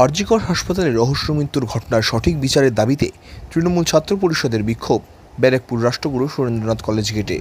আরজিকর হাসপাতালে রহস্য মৃত্যুর ঘটনার সঠিক বিচারের দাবিতে তৃণমূল ছাত্র পরিষদের বিক্ষোভ ব্যারাকপুর রাষ্ট্রগুরু সুরেন্দ্রনাথ কলেজ গেটে।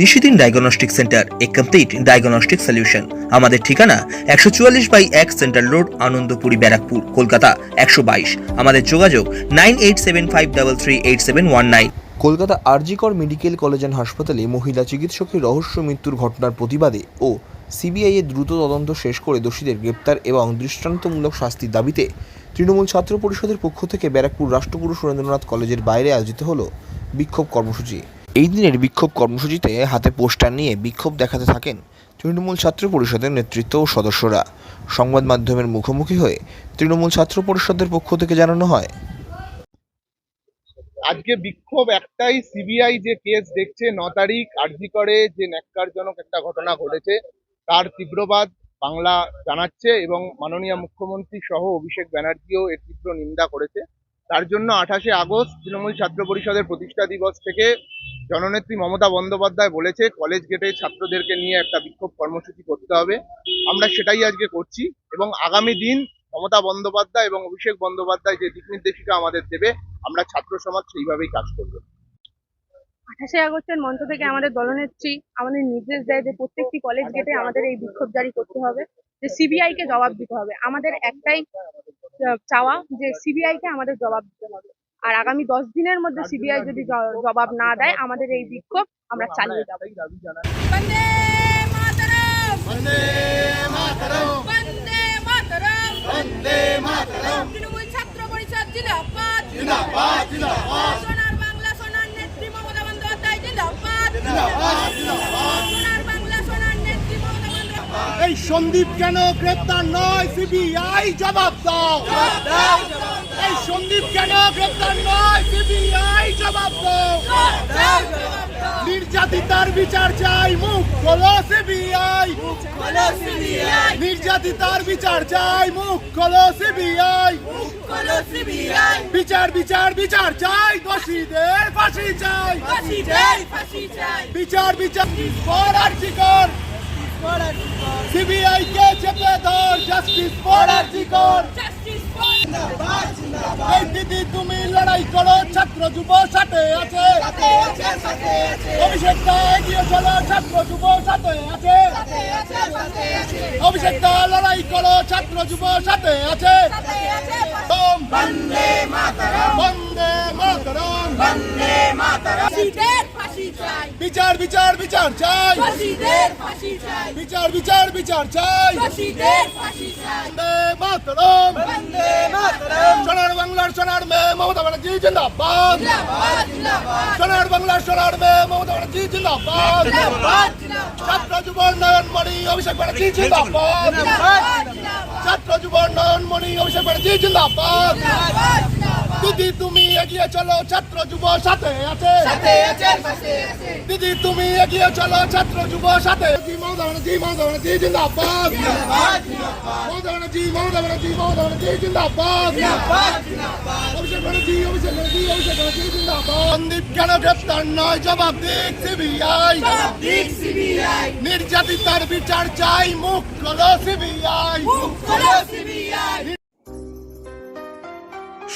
নিশিদিন ডায়াগনস্টিক সেন্টার এ কমপ্লিট ডায়াগনস্টিক সলিউশন। আমাদের ঠিকানা একশো চুয়াল্লিশ বাই এক সেন্ট্রাল রোড আনন্দপুরি ব্যারাকপুর কলকাতা একশো বাইশ। আমাদের যোগাযোগ nine eight seven five double three eight seven one nine. Kolkata RG Kar medical college and হাসপাতালে মহিলা চিকিৎসকের রহস্য মৃত্যুর ঘটনার প্রতিবাদে ও সিবিআই এর দ্রুত তদন্ত শেষ করে দোষীদের গ্রেপ্তার এবং দৃষ্টান্তমূলক শাস্তির দাবিতে তৃণমূল ছাত্র পরিষদের পক্ষ থেকে ব্যারাকপুর রাষ্ট্রগুরু সুরেন্দ্রনাথ কলেজের বাইরে আয়োজিত হলো বিক্ষোভ কর্মসূচি। এই দিনের বিক্ষোভ কর্মসূচিতে হাতে পোস্টার নিয়ে বিক্ষোভ দেখাতে থাকেন তৃণমূল ছাত্র পরিষদের নেতৃত্ব ও সদস্যরা। সংবাদ মাধ্যমের মুখোমুখি হয়ে তৃণমূল ছাত্র পরিষদের পক্ষ থেকে জানানো হয়। আজকে বিক্ষোভ একটাই সিবিআই যে কেস দেখছে, ন তারিখ আরজি করে যে ন্যাক্কারজনক একটা ঘটনা ঘটেছে। তার তীব্রবাদ বাংলা জানাচ্ছে এবং মাননীয় মুখ্যমন্ত্রী সহ অভিষেক ব্যানার্জিও এর তীব্র নিন্দা করেছে। তার জন্য আঠাশে আগস্ট তৃণমূল ছাত্র পরিষদের প্রতিষ্ঠা দিবস থেকে জননেত্রী মমতা বন্দ্যোপাধ্যায় বলেছে, কলেজ গেটে ছাত্রদেরকে নিয়ে একটা বিক্ষোভ কর্মসূচি করতে হবে। আমরা সেটাই আজকে করছি এবং আগামী দিন মমতা বন্দ্যোপাধ্যায় এবং অভিষেক বন্দ্যোপাধ্যায় যে দিক নির্দেশিকা আমাদের দেবে, আমরা ছাত্র সমাজ সেইভাবেই কাজ করব। আঠাশে আগস্টের মঞ্চ থেকে আমাদের দলনেত্রী আমাদের নির্দেশ দেয় যে প্রত্যেকটি কলেজ গেটে আমাদের এই বিক্ষোভ জারি করতে হবে যে সিবিআই কে জবাব দিতে হবে। আমাদের একটাই চাওয়া যে সিবিআই কে আমাদের জবাব দিতে হবে। আর আগামী দশ দিনের মধ্যে সিবিআই যদি জবাব না দেয় আমাদের এই বিক্ষোভ আমরা চালিয়ে যাব। এই সন্দীপ কেন গ্রেপ্তার নয়? সিবিআই জবাব দাও। এই সন্দীপ কেন গ্রেপ্তার নয়? সিবিআই জবাব দাও। নির্যাতিতার বিচার চাই মুখ খোলো সিবিআই। নির্যাতিতার বিচার চাই মুখ খোলো সিবিআই। বিচার বিচার বিচার চাই দোষীদের ফাঁসি চাই। বিচার বিচার ফর আর্জিকর সিবিআই কে চেপে ধর justice for RG Kar justice for তুমি লড়াই করো ছাত্র যুব সাথে আছে। অভিষেকটা এগিয়ে চলো ছাত্র যুব সাথে আছে। অভিষেকটা লড়াই করো ছাত্র যুব সাথে আছে। বন্দে মাতরম। বন্দে মাতরম। বন্দে মাতরম। বিচার বিচার বিচার চাই। বিচার বিচার বিচার চাই। বন্দে মাতরম। সোনার বাংলার সোনার মেয়ে মমতা ব্যানার্জি জিন্দাবাদ। সোনার বাংলার সোনার মেয়ে মমতা ব্যানার্জি জিন্দাবাদ। ছাত্র যুব নয়ন মণি অভিষেক ব্যানার্জি জিন্দাবাদ। ছাত্র যুব নয়ন মণি অভিষেক ব্যানার্জি জিন্দাবাদ। দিদি তুমি এগিয়ে চলো ছাত্র যুব সাথে আছে। সাথে আছে দিদি তুমি এগিয়ে চলো ছাত্র যুব সাথে। জি মমতা ব্যানার্জি মমতা ব্যানার্জি জিন্দাবাদ। মমতা ব্যানার্জি মমতা ব্যানার্জি মমতা ব্যানার্জি জিন্দাবাদ। অভিষেক ব্যানার্জি অভিষেক ব্যানার্জি অভিষেক ব্যানার্জি জিন্দাবাদ। সন্দীপ কেন গ্রেপ্তার নয়? জবাব দিক সিবিআই। জবাব দিক সিবিআই। নির্যাতিতার বিচার চাই মুখ খোলো সিবিআই। মুখ খোলো সিবিআই।